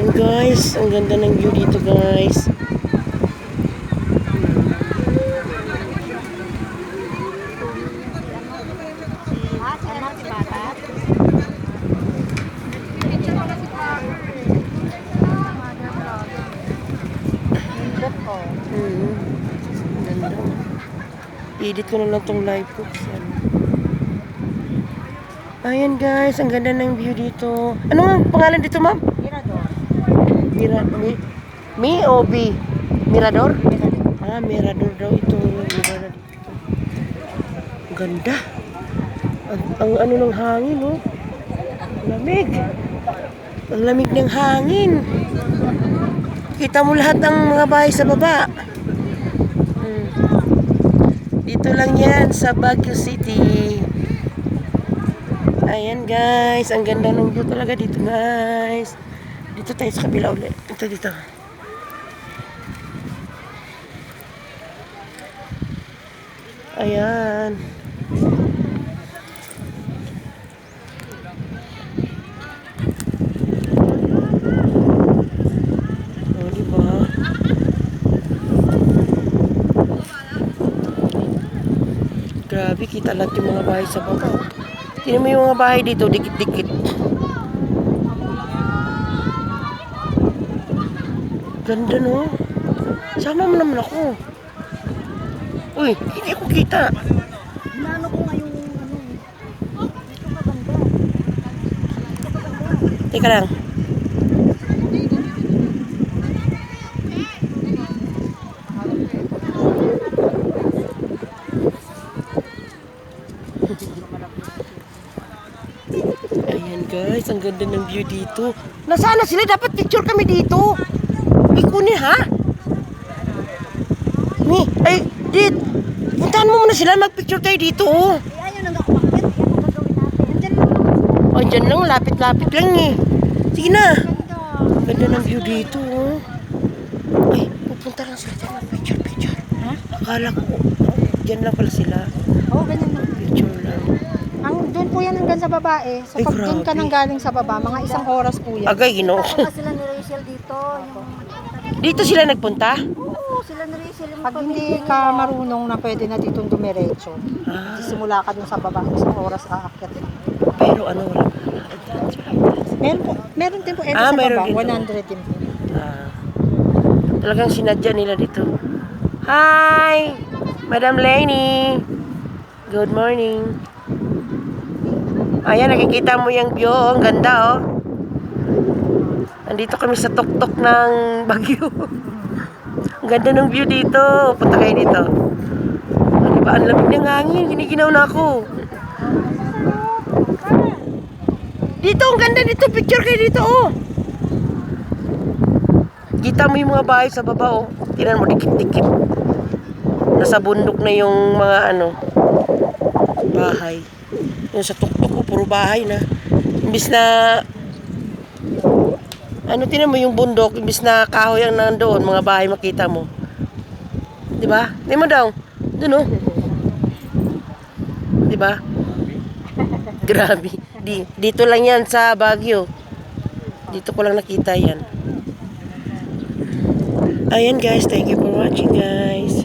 Ayan guys, ang ganda ng view dito guys. Bata. Lindot ko. Na lang tong live ko. Ayan guys, ang ganda ng view dito. Ano ang pangalan dito ma'am? Mirador. Mira, mi, o B? Mirador? Mirador. Ah, Mirador daw ito. Ang ganda. Ang, ang ano ng hangin, oh. Ang Lamig. Ang lamig ng hangin. Kita mo lahat ng mga bahay sa baba. Hmm. Dito lang yan sa Baguio City. Ayan guys, ang ganda ng view talaga dito guys. Dito tayo sa kabila ulit. Ito dito. Ayan. O, diba? Grabe, kita lahat yung mga bahay sa baba. Tingnan mo yung mga bahay dito, dikit-dikit. Ganda no? Sama mo naman ako. Uy, hindi ko kita. Inaano ko nga yung ano. Ito maganda. Ito maganda. Teka lang. Ayan guys, ang ganda ng view dito. Nasaan na sila? Dapat picture kami dito. Ikunin ha? Ni, ay, dit. Puntahan mo muna sila, magpicture tayo dito. oh. Eh, ayaw nang ang gagawin natin. Andyan lang. O, dyan lang, lapit-lapit lang eh. Sige na. Ganda. Ng view dito, oh. Ay, pupunta lang sila dyan. Picture, picture. Ha? Akala ko, dyan lang pala sila. Oo, ganyan lang. Picture lang. Ang doon po yan hanggang sa babae. So Ay, pag doon ka nang galing sa baba, mga isang oras po yan. Agay, ginoo. Saka sila ni Rachel dito. Yung, Dito sila nagpunta? oo, sila ni Rachel. Yung Pag hindi ka marunong na pwede na dito dumiretso, Ah, simula ka dun sa baba, isang oras aakyat lang. pero ano, wala. Meron po, meron din po Ah, sa meron baba, din po. 100 din po. Ah, talagang sinadya nila dito. Hi! Madam Lenny! Good morning. Ayan, nakikita mo yung view. oh. Ang ganda, oh. Andito kami sa tuktok ng Bagyo. Ang ganda ng view dito. Punta kayo dito. Ah, diba? Ang lamig ng hangin. Giniginaw na ako. Dito, ang ganda dito. Picture kayo dito, oh. Kita mo yung mga bahay sa baba, oh. Tingnan mo, dikit-dikit. Nasa bundok na yung mga ano, bahay. Yung sa tuktok ko, puro bahay na. Imbis na, ano, tingnan mo yung bundok, imbis na kahoy ang nandoon, mga bahay makita mo. Di ba? Tingnan mo daw. Doon, oh. Di ba? Grabe. Di, dito lang yan sa Baguio. Dito ko lang nakita yan. Ayan guys, thank you for watching guys.